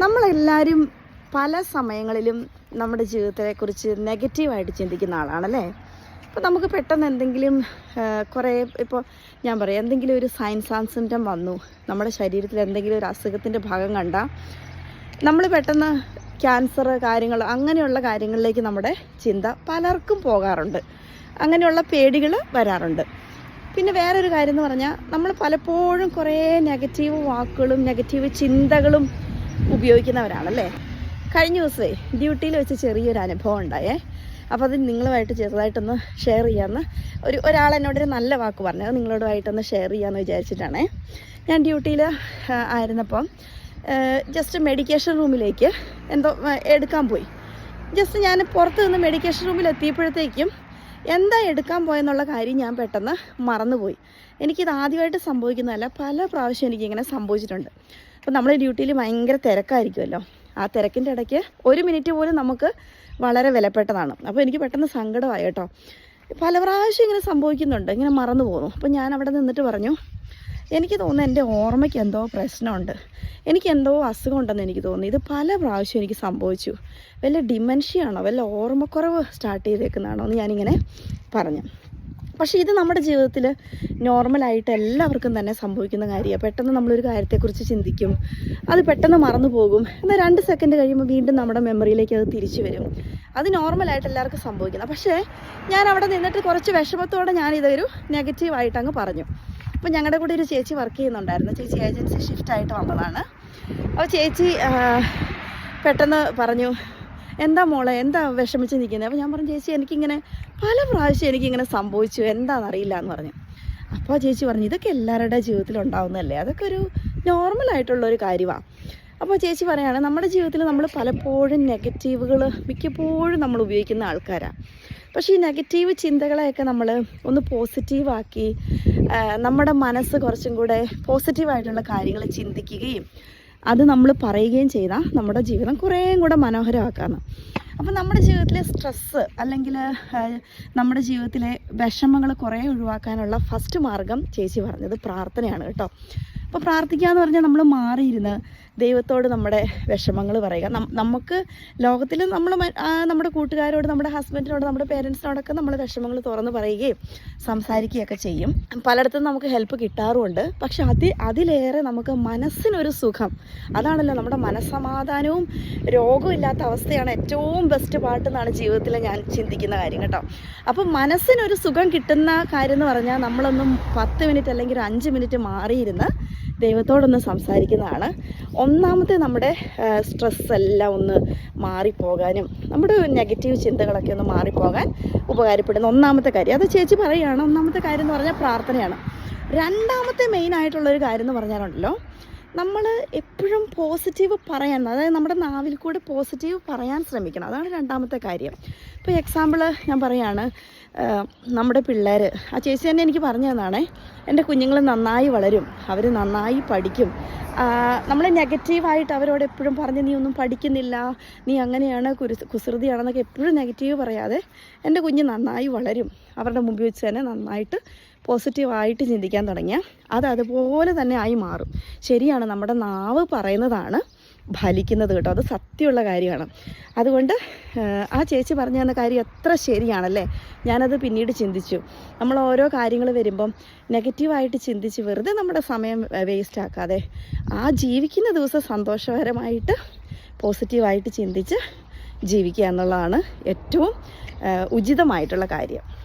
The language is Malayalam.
നമ്മളെല്ലാവരും പല സമയങ്ങളിലും നമ്മുടെ ജീവിതത്തെക്കുറിച്ച് നെഗറ്റീവായിട്ട് ചിന്തിക്കുന്ന ആളാണല്ലേ? അപ്പോൾ നമുക്ക് പെട്ടെന്ന് എന്തെങ്കിലും കുറേ ഇപ്പോൾ ഞാൻ പറയാം എന്തെങ്കിലും ഒരു സയൻസ് ആൻസിന്റെ വന്നു നമ്മുടെ ശരീരത്തിൽ എന്തെങ്കിലും ഒരു അസുഖത്തിന്റെ ഭാഗം കണ്ട നമ്മൾ പെട്ടെന്ന് ക്യാൻസർ കാര്യങ്ങൾ അങ്ങനെയുള്ള കാര്യങ്ങളിലേക്ക് നമ്മുടെ ചിന്ത പലർക്കും പോകാറുണ്ട്. അങ്ങനെയുള്ള പേടികൾ വരാറുണ്ട്. പിന്നെ വേറൊരു കാര്യം എന്ന് പറഞ്ഞാൽ നമ്മൾ പലപ്പോഴും കുറേ നെഗറ്റീവ് വാക്കുകളും നെഗറ്റീവ് ചിന്തകളും ഉപയോഗിക്കുന്നവരാണല്ലേ? കഴിഞ്ഞ ദിവസമേ ഡ്യൂട്ടിയിൽ വെച്ച് ചെറിയൊരു അനുഭവം ഉണ്ടായേ. അപ്പോൾ അത് നിങ്ങളുമായിട്ട് ചെറുതായിട്ടൊന്ന് ഷെയർ ചെയ്യാമെന്ന് ഒരു ഒരാൾ എന്നോടൊരു നല്ല വാക്ക് പറഞ്ഞു നിങ്ങളോടുമായിട്ടൊന്ന് ഷെയർ ചെയ്യാമെന്ന് വിചാരിച്ചിട്ടാണേ. ഞാൻ ഡ്യൂട്ടിയിൽ ആയിരുന്നപ്പം ജസ്റ്റ് മെഡിക്കേഷൻ റൂമിലേക്ക് എന്തോ എടുക്കാൻ പോയി. ജസ്റ്റ് ഞാൻ പുറത്ത് നിന്ന് മെഡിക്കേഷൻ റൂമിൽ എത്തിയപ്പോഴത്തേക്കും എന്താ എടുക്കാൻ പോയെന്നുള്ള കാര്യം ഞാൻ പെട്ടെന്ന് മറന്നുപോയി. എനിക്കിത് ആദ്യമായിട്ട് സംഭവിക്കുന്നതല്ല പല പ്രാവശ്യം എനിക്കിങ്ങനെ സംഭവിച്ചിട്ടുണ്ട്. അപ്പോൾ നമ്മൾ ഡ്യൂട്ടിയിൽ ഭയങ്കര തിരക്കായിരിക്കുമല്ലോ. ആ തിരക്കിന്റെ ഇടയ്ക്ക് ഒരു മിനിറ്റ് പോലും നമുക്ക് വളരെ വിലപ്പെട്ടതാണ്. അപ്പോൾ എനിക്ക് പെട്ടെന്ന് സങ്കടമായി കേട്ടോ. പല പ്രാവശ്യം ഇങ്ങനെ സംഭവിക്കുന്നുണ്ട് ഇങ്ങനെ മറന്നു പോകുന്നു അപ്പോൾ ഞാൻ അവിടെ നിന്നിട്ട് പറഞ്ഞു എനിക്ക് തോന്നുന്നു എന്റെ ഓർമ്മയ്ക്ക് എന്തോ പ്രശ്നമുണ്ട്. എനിക്ക് എന്തോ അസുഖം ഉണ്ടെന്ന് എനിക്ക് തോന്നുന്നു. ഇത് പല പ്രാവശ്യം എനിക്ക് സംഭവിച്ചു. വല്ല ഡിമെൻഷ്യ ആണോ വല്ല ഓർമ്മക്കുറവ് സ്റ്റാർട്ട് ചെയ്തേക്കുന്നതാണോ എന്ന് ഞാനിങ്ങനെ പറഞ്ഞു. പക്ഷേ ഇത് നമ്മുടെ ജീവിതത്തിൽ നോർമലായിട്ട് എല്ലാവർക്കും തന്നെ സംഭവിക്കുന്ന കാര്യമാണ്. പെട്ടെന്ന് നമ്മളൊരു കാര്യത്തെക്കുറിച്ച് ചിന്തിക്കും. അത് പെട്ടെന്ന് മറന്നു പോകും. എന്നാൽ രണ്ട് സെക്കൻഡ് കഴിയുമ്പോൾ വീണ്ടും നമ്മുടെ മെമ്മറിയിലേക്ക് അത് തിരിച്ചു വരും. അത് നോർമലായിട്ട് എല്ലാവർക്കും സംഭവിക്കുന്നത് പക്ഷേ ഞാൻ അവിടെ നിന്നിട്ട് കുറച്ച് വിഷമത്തോടെ ഞാനിതൊരു നെഗറ്റീവായിട്ട് അങ്ങ് പറഞ്ഞു. അപ്പോൾ ഞങ്ങളുടെ കൂടെ ഒരു ചേച്ചി വർക്ക് ചെയ്യുന്നുണ്ടായിരുന്നു. ചേച്ചി ഏജൻസി ഷിഫ്റ്റ് ആയിട്ട് വന്നതാണ്. അപ്പോൾ ചേച്ചി പെട്ടെന്ന് പറഞ്ഞു എന്താ മോളെ എന്താ വിഷമിച്ച് നിൽക്കുന്നത് അപ്പോൾ ഞാൻ പറഞ്ഞു ചേച്ചി എനിക്കിങ്ങനെ പല പ്രാവശ്യം എനിക്കിങ്ങനെ സംഭവിച്ചു. എന്താണെന്നറിയില്ല എന്ന് പറഞ്ഞു. അപ്പോൾ ചേച്ചി പറഞ്ഞു ഇതൊക്കെ എല്ലാവരുടെ ജീവിതത്തിൽ ഉണ്ടാവുന്നതല്ലേ അതൊക്കെ ഒരു നോർമലായിട്ടുള്ള ഒരു കാര്യമാണ് അപ്പോൾ ചേച്ചി പറയുകയാണ് നമ്മുടെ ജീവിതത്തിൽ നമ്മൾ പലപ്പോഴും നെഗറ്റീവുകൾ മിക്കപ്പോഴും നമ്മൾ ഉപയോഗിക്കുന്ന ആൾക്കാരാണ് പക്ഷേ ഈ നെഗറ്റീവ് ചിന്തകളെയൊക്കെ നമ്മൾ ഒന്ന് പോസിറ്റീവാക്കി നമ്മുടെ മനസ്സ് കുറച്ചും കൂടെ പോസിറ്റീവായിട്ടുള്ള കാര്യങ്ങൾ ചിന്തിക്കുകയും അത് നമ്മൾ പറയുകയും ചെയ്താൽ നമ്മുടെ ജീവിതം കുറേയും കൂടെ മനോഹരമാക്കാമെന്ന് അപ്പം നമ്മുടെ ജീവിതത്തിലെ സ്ട്രെസ്സ് അല്ലെങ്കിൽ നമ്മുടെ ജീവിതത്തിലെ വിഷമങ്ങൾ കുറേ ഒഴിവാക്കാനുള്ള ഫസ്റ്റ് മാർഗം ചേച്ചി പറഞ്ഞത് പ്രാർത്ഥനയാണ് കേട്ടോ. അപ്പോൾ പ്രാർത്ഥിക്കുക എന്ന് പറഞ്ഞാൽ നമ്മൾ മാറിയിരുന്ന് ദൈവത്തോട് നമ്മുടെ വിഷമങ്ങൾ പറയുക. നമുക്ക് ലോകത്തിൽ നമ്മൾ നമ്മുടെ കൂട്ടുകാരോട് നമ്മുടെ ഹസ്ബൻഡിനോട് നമ്മുടെ പേരൻസിനോടൊക്കെ നമ്മൾ വിഷമങ്ങൾ തുറന്ന് പറയുകയും സംസാരിക്കുകയൊക്കെ ചെയ്യും. പലയിടത്തും നമുക്ക് ഹെൽപ്പ് കിട്ടാറുമുണ്ട്. പക്ഷെ അതി അതിലേറെ നമുക്ക് മനസ്സിനൊരു സുഖം. അതാണല്ലോ നമ്മുടെ മനസ്സമാധാനവും രോഗവും ഇല്ലാത്ത അവസ്ഥയാണ് ഏറ്റവും ബെസ്റ്റ് പാട്ട് എന്നാണ് ജീവിതത്തിൽ ഞാൻ ചിന്തിക്കുന്ന കാര്യം കേട്ടോ. അപ്പം മനസ്സിനൊരു സുഖം കിട്ടുന്ന കാര്യം എന്ന് പറഞ്ഞാൽ നമ്മളൊന്നും പത്ത് മിനിറ്റ് അല്ലെങ്കിൽ ഒരു അഞ്ച് മിനിറ്റ് മാറിയിരുന്ന് ദൈവത്തോടൊന്ന് സംസാരിക്കുന്നതാണ്. ഒന്നാമത്തെ നമ്മുടെ സ്ട്രെസ് എല്ലാം ഒന്ന് മാറിപ്പോകാനും നമ്മുടെ നെഗറ്റീവ് ചിന്തകളൊക്കെ ഒന്ന് മാറിപ്പോകാൻ ഉപകാരപ്പെടുന്ന ഒന്നാമത്തെ കാര്യം. അത് ചേച്ചി പറയുകയാണ് ഒന്നാമത്തെ കാര്യം എന്ന് പറഞ്ഞാൽ പ്രാർത്ഥനയാണ്. രണ്ടാമത്തെ മെയിൻ ആയിട്ടുള്ളൊരു കാര്യം എന്ന് പറഞ്ഞാലുണ്ടല്ലോ നമ്മൾ എപ്പോഴും പോസിറ്റീവ് പറയാൻ അതായത് നമ്മുടെ നാവിൽ കൂടെ പോസിറ്റീവ് പറയാൻ ശ്രമിക്കണം. അതാണ് രണ്ടാമത്തെ കാര്യം. ഇപ്പോൾ എക്സാമ്പിൾ ഞാൻ പറയാണ് ആ, നമ്മുടെ പിള്ളേർ ആ ചേച്ചി തന്നെ എനിക്ക് പറഞ്ഞു തന്നാണേ എന്റെ കുഞ്ഞുങ്ങൾ നന്നായി വളരും അവർ നന്നായി പഠിക്കും. നമ്മൾ നെഗറ്റീവായിട്ട് അവരോട് എപ്പോഴും പറഞ്ഞ് നീ ഒന്നും പഠിക്കുന്നില്ല നീ അങ്ങനെയാണ് കുരു കുസൃതിയാണെന്നൊക്കെ എപ്പോഴും നെഗറ്റീവ് പറയാതെ എന്റെ കുഞ്ഞ് നന്നായി വളരും. അവരുടെ മുമ്പിൽ വെച്ച് തന്നെ നന്നായിട്ട് പോസിറ്റീവായിട്ട് ചിന്തിക്കാൻ തുടങ്ങിയാൽ അത് അതുപോലെ തന്നെ ആയി മാറും. ശരിയാണ് നമ്മുടെ നാവ് പറയുന്നതാണ് ഫലിക്കുന്നത് കേട്ടോ. അത് സത്യമുള്ള കാര്യമാണ്. അതുകൊണ്ട് ആ, ചേച്ചി പറഞ്ഞു തന്ന കാര്യം എത്ര ശരിയാണല്ലേ? ഞാനത് പിന്നീട് ചിന്തിച്ചു. നമ്മൾ ഓരോ കാര്യങ്ങൾ വരുമ്പം നെഗറ്റീവായിട്ട് ചിന്തിച്ച് വെറുതെ നമ്മുടെ സമയം വേസ്റ്റ് ആക്കാതെ ആ ജീവിക്കുന്ന ദിവസം സന്തോഷകരമായിട്ട് പോസിറ്റീവായിട്ട് ചിന്തിച്ച് ജീവിക്കുക എന്നുള്ളതാണ് ഏറ്റവും ഉചിതമായിട്ടുള്ള കാര്യം.